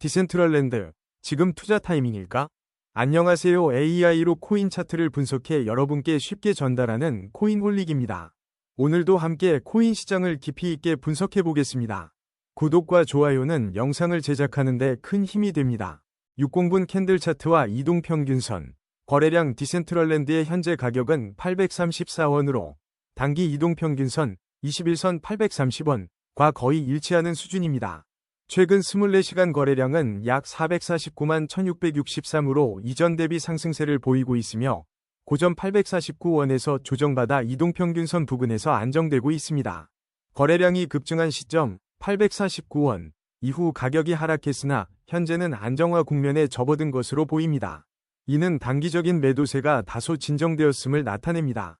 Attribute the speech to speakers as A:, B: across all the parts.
A: 디센트럴랜드, 지금 투자 타이밍일까? 안녕하세요. AI로 코인 차트를 분석해 여러분께 쉽게 전달하는 코인 홀릭입니다. 오늘도 함께 코인 시장을 깊이 있게 분석해 보겠습니다. 구독과 좋아요는 영상을 제작하는데 큰 힘이 됩니다. 60분 캔들 차트와 이동 평균선, 거래량 디센트럴랜드의 현재 가격은 834원으로 단기 이동 평균선 21선 830원 과 거의 일치하는 수준입니다. 최근 24시간 거래량은 약 449만 1663으로 이전 대비 상승세를 보이고 있으며 고점 849원에서 조정받아 이동평균선 부근에서 안정되고 있습니다. 거래량이 급증한 시점 849원 이후 가격이 하락했으나 현재는 안정화 국면에 접어든 것으로 보입니다. 이는 단기적인 매도세가 다소 진정되었음을 나타냅니다.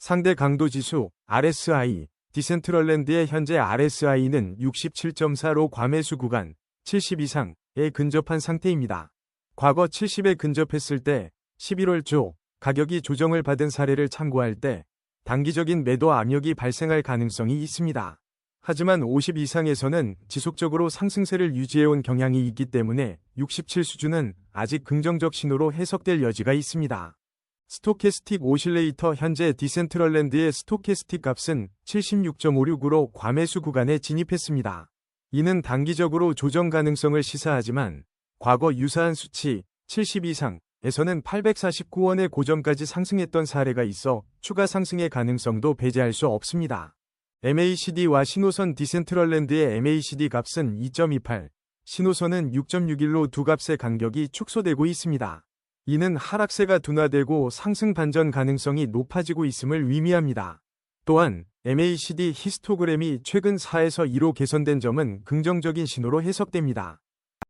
A: 상대 강도 지수 RSI 디센트럴랜드의 현재 RSI는 67.4로 과매수 구간 70 이상에 근접한 상태입니다. 과거 70에 근접했을 때 11월 초 가격이 조정을 받은 사례를 참고할 때 단기적인 매도 압력이 발생할 가능성이 있습니다. 하지만 50 이상에서는 지속적으로 상승세를 유지해온 경향이 있기 때문에 67 수준은 아직 긍정적 신호로 해석될 여지가 있습니다. 스토캐스틱 오실레이터 현재 디센트럴랜드의 스토캐스틱 값은 76.56으로 과매수 구간에 진입했습니다. 이는 단기적으로 조정 가능성을 시사하지만 과거 유사한 수치 70 이상에서는 849원의 고점까지 상승했던 사례가 있어 추가 상승의 가능성도 배제할 수 없습니다. MACD와 신호선 디센트럴랜드의 MACD 값은 2.28, 신호선은 6.61로 두 값의 간격이 축소되고 있습니다. 이는 하락세가 둔화되고 상승 반전 가능성이 높아지고 있음을 의미합니다. 또한 MACD 히스토그램이 최근 4에서 2로 개선된 점은 긍정적인 신호로 해석됩니다.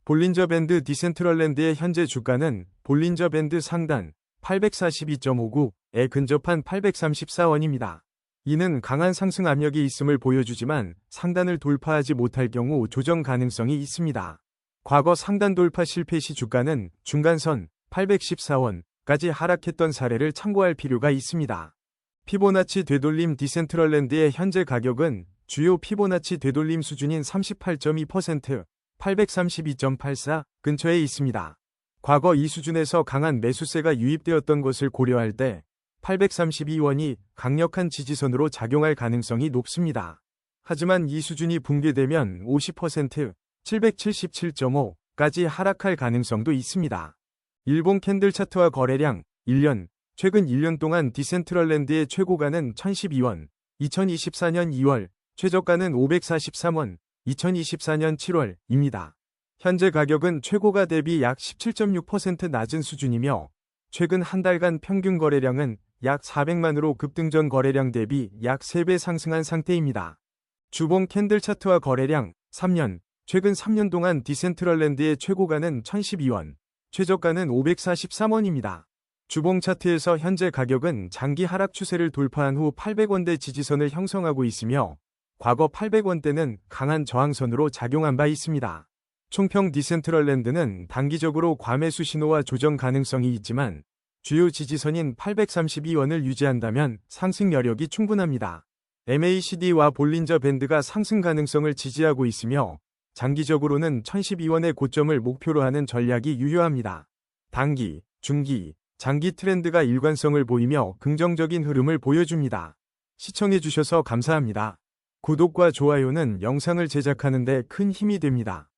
A: 볼린저 밴드 디센트럴랜드의 현재 주가는 볼린저 밴드 상단 842.59에 근접한 834원입니다. 이는 강한 상승 압력이 있음을 보여주지만 상단을 돌파하지 못할 경우 조정 가능성이 있습니다. 과거 상단 돌파 실패 시 주가는 중간선 814원까지 하락했던 사례를 참고할 필요가 있습니다. 피보나치 되돌림 디센트럴랜드의 현재 가격은 주요 피보나치 되돌림 수준인 38.2%, 832.84 근처에 있습니다. 과거 이 수준에서 강한 매수세가 유입되었던 것을 고려할 때 832원이 강력한 지지선으로 작용할 가능성이 높습니다. 하지만 이 수준이 붕괴되면 50%, 777.5까지 하락할 가능성도 있습니다. 일본 캔들 차트와 거래량 1년 최근 1년 동안 디센트럴랜드의 최고가는 1012원, 2024년 2월, 최저가는 543원, 2024년 7월입니다. 현재 가격은 최고가 대비 약 17.6% 낮은 수준이며 최근 한 달간 평균 거래량은 약 400만으로 급등 전 거래량 대비 약 3배 상승한 상태입니다. 주봉 캔들 차트와 거래량 3년 최근 3년 동안 디센트럴랜드의 최고가는 1012원, 최저가는 543원입니다. 주봉 차트에서 현재 가격은 장기 하락 추세를 돌파한 후 800원대 지지선을 형성하고 있으며 과거 800원대는 강한 저항선으로 작용한 바 있습니다. 총평 디센트럴랜드는 단기적으로 과매수 신호와 조정 가능성이 있지만 주요 지지선인 832원을 유지한다면 상승 여력이 충분합니다. MACD와 볼린저 밴드가 상승 가능성을 지지하고 있으며 장기적으로는 1012원의 고점을 목표로 하는 전략이 유효합니다. 단기, 중기, 장기 트렌드가 일관성을 보이며 긍정적인 흐름을 보여줍니다. 시청해주셔서 감사합니다. 구독과 좋아요는 영상을 제작하는 데 큰 힘이 됩니다.